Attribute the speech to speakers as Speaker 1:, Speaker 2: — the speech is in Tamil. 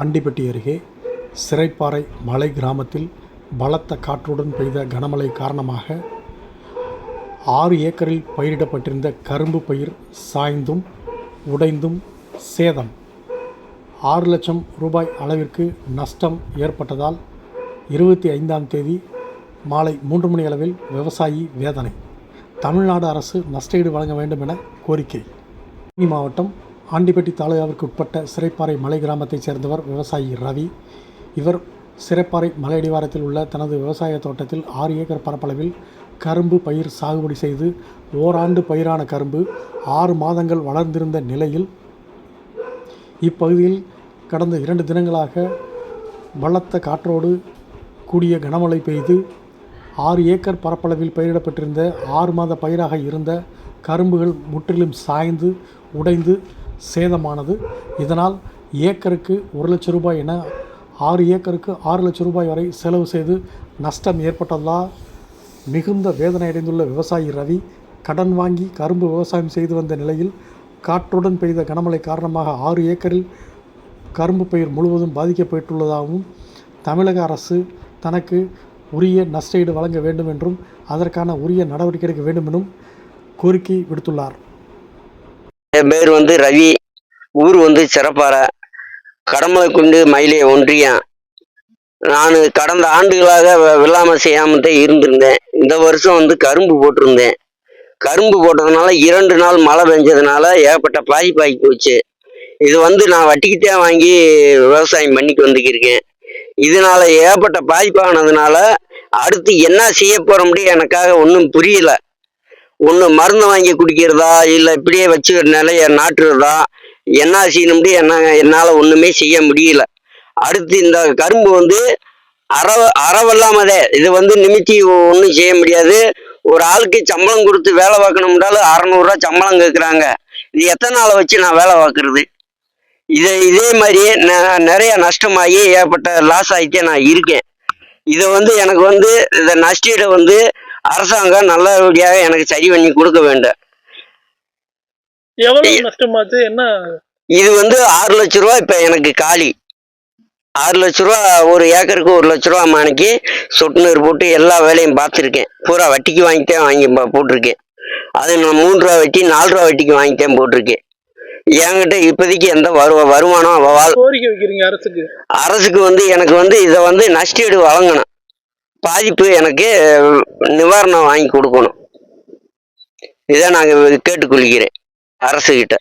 Speaker 1: ஆண்டிப்பட்டி அருகே சிறைப்பாறை மலை கிராமத்தில் பலத்த காற்றுடன் பெய்த கனமழை காரணமாக ஆறு ஏக்கரில் பயிரிடப்பட்டிருந்த கரும்பு பயிர் சாய்ந்தும் உடைந்தும் சேதம். ஆறு லட்சம் ரூபாய் அளவிற்கு நஷ்டம் ஏற்பட்டதால் இருபத்தி ஐந்தாம் தேதி மாலை மூன்று மணி அளவில் விவசாயி வேதனை. தமிழ்நாடு அரசு நஷ்டஈடு வழங்க வேண்டும் என கோரிக்கை. மாவட்டம் ஆண்டிப்பட்டி தாலுகாவிற்கு உட்பட்ட சிறைப்பாறை மலை கிராமத்தைச் சேர்ந்தவர் விவசாயி ரவி. இவர் சிறைப்பாறை மலையடிவாரத்தில் உள்ள தனது விவசாய தோட்டத்தில் ஆறு ஏக்கர் பரப்பளவில் கரும்பு பயிர் சாகுபடி செய்து ஓராண்டு பயிரான கரும்பு ஆறு மாதங்கள் வளர்ந்திருந்த நிலையில் இப்பகுதியில் கடந்த இரண்டு தினங்களாக பலத்த காற்றோடு கூடிய கனமழை பெய்து ஆறு ஏக்கர் பரப்பளவில் பயிரிடப்பட்டிருந்த ஆறு மாத பயிராக இருந்த கரும்புகள் முற்றிலும் சாய்ந்து உடைந்து சேதமானது. இதனால் ஏக்கருக்கு ஒரு லட்ச ரூபாய் என ஆறு ஏக்கருக்கு ஆறு லட்சம் ரூபாய் வரை செலவு செய்து நஷ்டம் ஏற்பட்டதால் மிகுந்த வேதனை அடைந்துள்ள விவசாயி ரவி கடன் வாங்கி கரும்பு விவசாயம் செய்து வந்த நிலையில் காற்றுடன் பெய்த கனமழை காரணமாக ஆறு ஏக்கரில் கரும்பு பயிர் முழுவதும் பாதிக்கப்பட்டுள்ளதாகவும் தமிழக அரசு தனக்கு உரிய நஷ்டஈடு வழங்க வேண்டும் என்றும் அதற்கான உரிய நடவடிக்கை எடுக்க வேண்டும் என்றும் கோரிக்கை விடுத்துள்ளார்.
Speaker 2: என் பேர் வந்து ரவி. ஊர் வந்து சிறப்பாறை. கடமலைக்குண்டு மயிலை ஒன்றியம் நான் கடந்த ஆண்டுகளாக வெ- வெள்ளாமை செய்யாமல் தான் இருந்திருந்தேன். இந்த வருஷம் வந்து கரும்பு போட்டிருந்தேன். கரும்பு போட்டதுனால இரண்டு நாள் மழை பெஞ்சதுனால ஏகப்பட்ட பாதிப்பாகி போச்சு. இது வந்து நான் வட்டிக்கிட்டே வாங்கி விவசாயம் பண்ணிட்டு வந்துக்கிருக்கேன். இதனால ஏகப்பட்ட பாதிப்பானதுனால அடுத்து என்ன செய்ய போகிறோம்னு எனக்காக ஒன்றும் புரியலை. ஒன்று மருந்து வாங்கி குடிக்கிறதா இல்லை இப்படியே வச்சு நிலைய நாட்டுறதா என்ன செய்யணும்னு என்ன என்னால் ஒன்றுமே செய்ய முடியல. அடுத்து இந்த கரும்பு வந்து அற அறவல்லாமதே இது வந்து நிமித்தி ஒன்றும் செய்ய முடியாது. ஒரு ஆளுக்கு சம்பளம் கொடுத்து வேலை பார்க்கணும்னாலும் அறநூறுரூவா சம்பளம் கேட்குறாங்க இது எத்தனை நாளை வச்சு நான் வேலை பார்க்குறது? இதை இதே மாதிரியே நான் நிறைய நஷ்டமாகி ஏற்பட்ட லாஸ் ஆகிட்டே நான் இருக்கேன். இதை வந்து எனக்கு வந்து இந்த நஷ்டீடை வந்து அரசாங்கம் நல்லபடியாக எனக்கு சரி பண்ணி கொடுக்க வேண்டும்.
Speaker 3: எவ்வளவு நஷ்டமாச்சு? என்ன?
Speaker 2: இது வந்து ஆறு லட்ச ரூபா இப்போ எனக்கு காலி. ஆறு லட்ச ரூபா ஒரு ஏக்கருக்கு ஒரு லட்ச ரூபா மாணிக்கு சொட்டு நீர் போட்டு எல்லா வேலையும் பார்த்துருக்கேன். பூரா வட்டிக்கு வாங்கிட்டேன் வாங்கி போட்டிருக்கேன். அது நான் மூணு ரூபா வட்டி நாலு ரூபா வட்டிக்கு வாங்கிட்டேன் போட்டிருக்கேன். என்கிட்ட இப்போதைக்கு எந்த வரு வருமானம்
Speaker 3: அரசுக்கு.
Speaker 2: அரசுக்கு வந்து எனக்கு வந்து இதை வந்து நஷ்டீடு வழங்கணும். பாதிப்பு எனக்கு நிவாரணம் வாங்கி கொடுக்கணும். இதை நாங்கள் கேட்டுக்கொள்கிறேன். அரசுக்கிட்ட